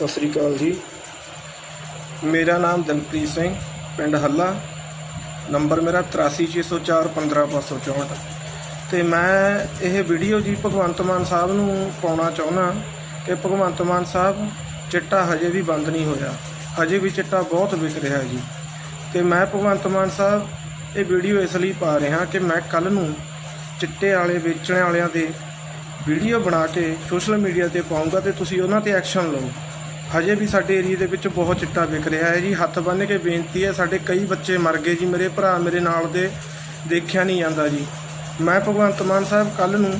ਸਤਿ ਸ੍ਰੀ ਅਕਾਲ ਜੀ। ਮੇਰਾ ਨਾਮ ਦਲਪ੍ਰੀਤ ਸਿੰਘ, ਪਿੰਡ ਹੱਲਾ। ਨੰਬਰ ਮੇਰਾ 8360415564 ਤੇ ਮੈਂ ਇਹ ਵੀਡੀਓ ਜੀ ਭਗਵੰਤ ਮਾਨ ਸਾਹਿਬ ਨੂੰ ਪਾਉਣਾ ਚਾਹੁੰਦਾ ਕਿ ਭਗਵੰਤ ਮਾਨ ਸਾਹਿਬ, ਚਿੱਟਾ ਹਜੇ ਵੀ ਬੰਦ ਨਹੀਂ ਹੋਇਆ। ਹਜੇ ਵੀ ਚਿੱਟਾ ਬਹੁਤ ਵਿਕ ਰਿਹਾ ਜੀ। ਤੇ ਮੈਂ ਭਗਵੰਤ ਮਾਨ ਸਾਹਿਬ, ਇਹ ਵੀਡੀਓ ਇਸ ਲਈ ਪਾ ਰਿਹਾ ਕਿ ਮੈਂ ਕੱਲ ਨੂੰ ਚਿੱਟੇ ਵਾਲੇ, ਵੇਚਣ ਵਾਲਿਆਂ ਦੇ ਵੀਡੀਓ ਬਣਾ ਕੇ ਸੋਸ਼ਲ ਮੀਡੀਆ ਤੇ ਪਾਉਂਗਾ ਤੇ ਤੁਸੀਂ ਉਹਨਾਂ ਤੇ ਐਕਸ਼ਨ ਲਓ। ਹਜੇ ਵੀ ਸਾਡੇ ਏਰੀਆ ਦੇ ਵਿੱਚ ਬਹੁਤ ਚਿੱਟਾ ਵਿਕ ਰਿਹਾ ਹੈ ਜੀ। ਹੱਥ ਬੰਨ੍ਹ ਕੇ ਬੇਨਤੀ ਹੈ, ਸਾਡੇ ਕਈ ਬੱਚੇ ਮਰ ਗਏ ਜੀ। ਮੇਰੇ ਭਰਾ ਮੇਰੇ ਨਾਲ ਦੇ ਦੇਖਿਆ ਨਹੀਂ ਜਾਂਦਾ ਜੀ। ਮੈਂ ਭਗਵੰਤ ਮਾਨ ਸਾਹਿਬ ਕੱਲ ਨੂੰ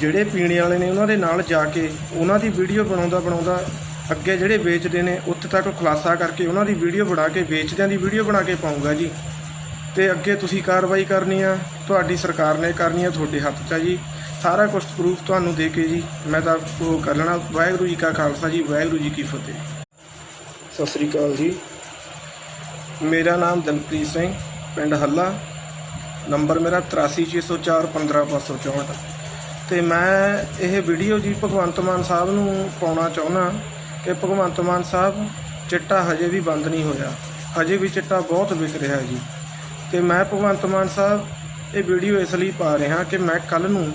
ਜਿਹੜੇ ਪੀਣੇ ਵਾਲੇ ਨੇ ਉਹਨਾਂ ਦੇ ਨਾਲ ਜਾ ਕੇ ਉਹਨਾਂ ਦੀ ਵੀਡੀਓ ਬਣਾਉਂਦਾ ਬਣਾਉਂਦਾ ਅੱਗੇ ਜਿਹੜੇ ਵੇਚਦੇ ਨੇ, ਉੱਥੇ ਤੱਕ ਖੁਲਾਸਾ ਕਰਕੇ ਉਹਨਾਂ ਦੀ ਵੀਡੀਓ ਬਣਾ ਕੇ, ਵੇਚਦਿਆਂ ਦੀ ਵੀਡੀਓ ਬਣਾ ਕੇ ਪਾਉਂਗਾ ਜੀ। ਤੇ ਅੱਗੇ ਤੁਸੀਂ ਕਾਰਵਾਈ ਕਰਨੀ ਆ, ਤੁਹਾਡੀ ਸਰਕਾਰ ਨੇ ਕਰਨੀ ਆ, ਤੁਹਾਡੇ ਹੱਥ 'ਚ ਆ ਜੀ। ਸਾਰਾ ਕੁਝ ਪ੍ਰੂਫ ਤੁਹਾਨੂੰ ਦੇ ਕੇ ਜੀ, ਮੈਂ ਤਾਂ ਉਹ ਕਰ ਲੈਣਾ। ਵਾਹਿਗੁਰੂ ਜੀ ਕਾ ਖਾਲਸਾ ਜੀ, ਵਾਹਿਗੁਰੂ ਜੀ ਕੀ ਫਤਿਹ। ਸਤਿ ਸ੍ਰੀ ਅਕਾਲ ਜੀ। ਮੇਰਾ ਨਾਮ ਦਲਪ੍ਰੀਤ ਸਿੰਘ, ਪਿੰਡ ਹੱਲਾ। ਨੰਬਰ ਮੇਰਾ 8360415564 ਤੇ ਮੈਂ ਇਹ ਵੀਡੀਓ ਜੀ ਭਗਵੰਤ ਮਾਨ ਸਾਹਿਬ ਨੂੰ ਪਾਉਣਾ ਚਾਹੁੰਦਾ ਕਿ ਭਗਵੰਤ ਮਾਨ ਸਾਹਿਬ, ਚਿੱਟਾ ਹਜੇ ਵੀ ਬੰਦ ਨਹੀਂ ਹੋਇਆ। ਹਜੇ ਵੀ ਚਿੱਟਾ ਬਹੁਤ ਵਿਕ ਰਿਹਾ ਜੀ। ਤੇ ਮੈਂ ਭਗਵੰਤ ਮਾਨ ਸਾਹਿਬ ਇਹ ਵੀਡੀਓ ਇਸ ਲਈ ਪਾ ਰਿਹਾ ਕਿ ਮੈਂ ਕੱਲ ਨੂੰ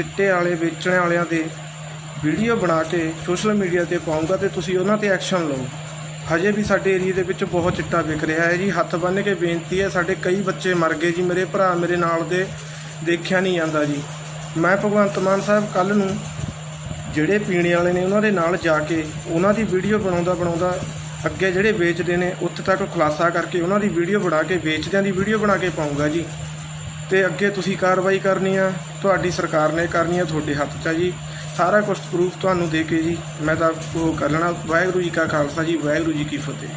ਚਿੱਟੇ ਵਾਲੇ, ਵੇਚਣ ਵਾਲਿਆਂ ਦੇ ਵੀਡੀਓ ਬਣਾ ਕੇ ਸੋਸ਼ਲ ਮੀਡੀਆ ਤੇ ਪਾਉਂਗਾ ਤੇ ਤੁਸੀਂ ਉਹਨਾਂ ਤੇ ਐਕਸ਼ਨ ਲਓ। ਹਜੇ ਵੀ ਸਾਡੇ ਏਰੀਆ ਦੇ ਵਿੱਚ ਬਹੁਤ ਚਿੱਟਾ ਵਿਕ ਰਿਹਾ ਹੈ ਜੀ। ਹੱਥ ਬੰਨ੍ਹ ਕੇ ਬੇਨਤੀ ਹੈ, ਸਾਡੇ ਕਈ ਬੱਚੇ ਮਰ ਗਏ ਜੀ। ਮੇਰੇ ਭਰਾ ਮੇਰੇ ਨਾਲ ਦੇ ਦੇਖਿਆ ਨਹੀਂ ਜਾਂਦਾ ਜੀ। ਮੈਂ ਭਗਵੰਤ ਮਾਨ ਸਾਹਿਬ ਕੱਲ ਨੂੰ ਜਿਹੜੇ ਪੀਣੇ ਵਾਲੇ ਨੇ ਉਹਨਾਂ ਦੇ ਨਾਲ ਜਾ ਕੇ ਉਹਨਾਂ ਦੀ ਵੀਡੀਓ ਬਣਾਉਂਦਾ ਬਣਾਉਂਦਾ ਅੱਗੇ ਜਿਹੜੇ ਵੇਚਦੇ ਨੇ, ਉੱਥੇ ਤੱਕ ਖੁਲਾਸਾ ਕਰਕੇ ਉਹਨਾਂ ਦੀ ਵੀਡੀਓ ਬਣਾ ਕੇ, ਵੇਚਦਿਆਂ ਦੀ ਵੀਡੀਓ ਬਣਾ ਕੇ ਪਾਉਂਗਾ ਜੀ। ਤੇ ਅੱਗੇ ਤੁਸੀਂ ਕਾਰਵਾਈ ਕਰਨੀ ਆ। ਤੁਹਾਡੀ ਸਰਕਾਰ ਨੇ ਕਰਨੀ ਹੈ ਤੁਹਾਡੇ ਹੱਥ 'ਚ ਆ ਜੀ। ਸਾਰਾ ਕੁਝ ਪ੍ਰੂਫ ਤੁਹਾਨੂੰ ਦੇ ਕੇ ਜੀ। ਮੈਂ ਤਾਂ ਉਹ ਕਰ ਲੈਣਾ। ਵਾਹਿਗੁਰੂ ਜੀ ਕਾ ਖਾਲਸਾ ਜੀ, ਵਾਹਿਗੁਰੂ ਜੀ ਕੀ ਫਤਿਹ।